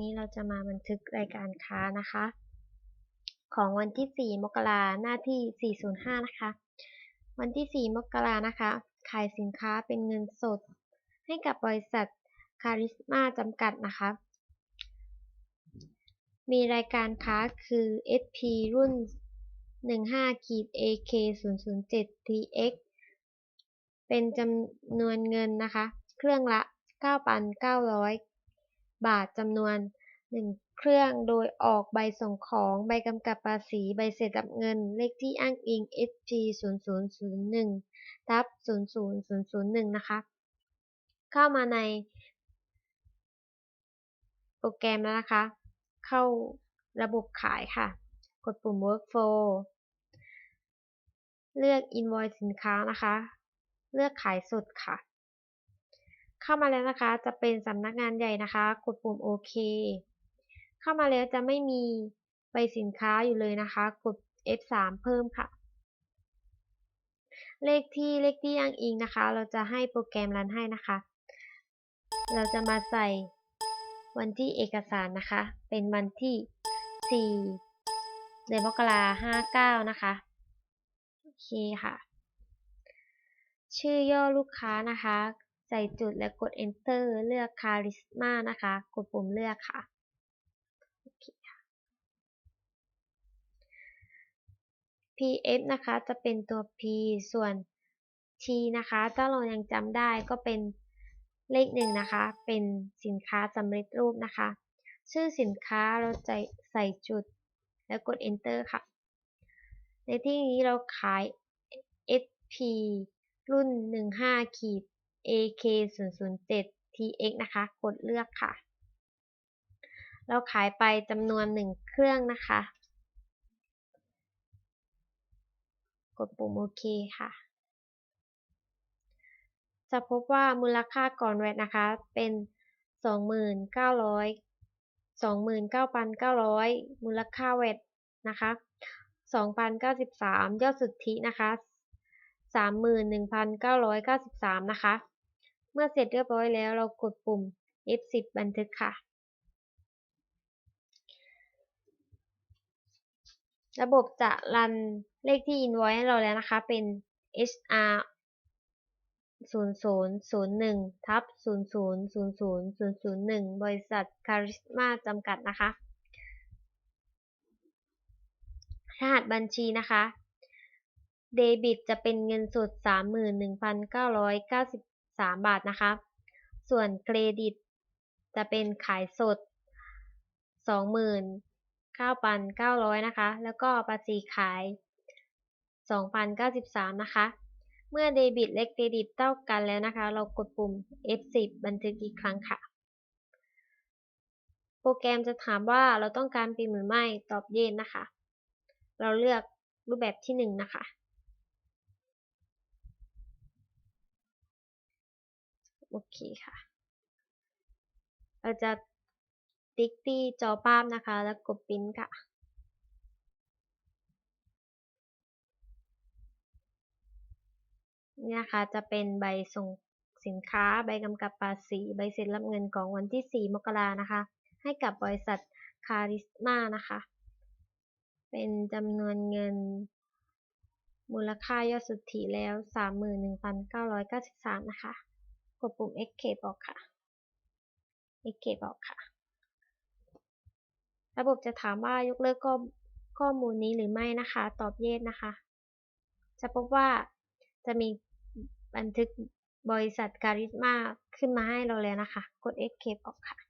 นี้เราจะมาบันทึกรายการค้านะคะ ของวันที่ 4 มกราหน้าที่ 405 นะคะ วันที่ 4 มกรานะคะ ขายสินค้าเป็นเงินสด ให้กับบริษัทคาริสมาจำกัดนะคะ มีรายการค้าคือ SP รุ่น 15 AK 007 TX เป็นจำนวนเงินนะคะ เครื่องละ 9,900 บาทจำนวน 1 เครื่องโดยออกใบส่งของใบกำกับภาษีใบเสร็จรับเงิน เลขที่อ้างอิง SP 0001ทับ00001 นะคะ เข้ามาในโปรแกรมแล้วนะคะ เข้าระบบขายค่ะ กดปุ่ม Workflow เลือก Invoice สินค้านะคะ เลือกขายสดค่ะ เข้ามาแล้วนะคะ จะเป็นสำนักงานใหญ่นะคะ กดปุ่มโอเค เข้ามาแล้วจะไม่มีใบสินค้าอยู่เลยนะคะ กด F3 เพิ่มค่ะ เลขที่เลขที่อ้างอิงนะคะ เราจะให้โปรแกรมรันให้นะคะ เราจะมาใส่วันที่เอกสารนะคะ เป็นวันที่4เดือนมกราห้าเก้านะคะ โอเคค่ะ ชื่อย่อลูกค้านะคะ ใส่จุดและกด enter เลือก Charisma นะคะ กดปุ่มเลือกค่ะ PF นะคะจะเป็นตัว P ส่วน T นะคะถ้าเรายังจำได้ก็เป็นเลขหนึ่งนะคะ เป็นสินค้าสำเร็จรูปนะคะ ชื่อสินค้าเราจะใส่จุดแล้วกด enter ค่ะ ในที่นี้เราขาย SP รุ่น 15ขีด AK 007 TX นะคะ กดเลือกค่ะ เราขายไปจำนวน 1 เครื่องนะคะ กดปุ่มโอเคค่ะ จะพบว่ามูลค่าก่อนแวตนะคะ เป็น 29,900 29,900 มูลค่าแวตนะคะ2,093 ยอดสุทธินะคะ 31,993 นะคะ เมื่อเสร็จเรียบร้อยแล้วเรากดปุ่ม F10 บันทึกค่ะ ระบบจะรันเลขที่ invoice ให้เราแล้วนะคะ เป็น HR 0001ทับ0000001 บริษัทคาริสมาจำกัดนะคะ รหัสบัญชีนะคะ เดบิตจะเป็นเงินสด 3 บาทนะคะ ส่วนเครดิต จะเป็นขายสด 29,900 นะคะ แล้วก็ภาษีขาย 2,093 นะคะ เมื่อเดบิตและเครดิตเท่ากันแล้วนะคะ เรากดปุ่ม F10 บันทึกอีกครั้งค่ะ โปรแกรมจะถามว่าเราต้องการพิมพ์หรือไม่ ตอบเย็นนะคะ เราเลือกรูปแบบที่ 1 นะคะ โอเคค่ะ เราจะติ๊กที่จอภาพนะคะ แล้วกดปิ้นค่ะนี่นะคะจะเป็นใบส่งสินค้าใบกำกับภาษีใบเสร็จรับเงินของวันที่ 4 มกรานะคะ ให้กับบริษัทคาริสมานะคะ เป็นจำนวนเงิน มูลค่ายอดสุทธิแล้ว 31,993 นะคะ ดปุ่ม Escape ออกค่ะ Escape ออกค่ะ ระบบจะถามว่ายกเลิกข้อมูลนี้หรือไม่นะคะ ตอบ Yes นะคะ จะพบว่าจะมีบันทึกบริษัทการิสมาขึ้นมาให้เราแล้วนะคะ กด Escape ออกค่ะ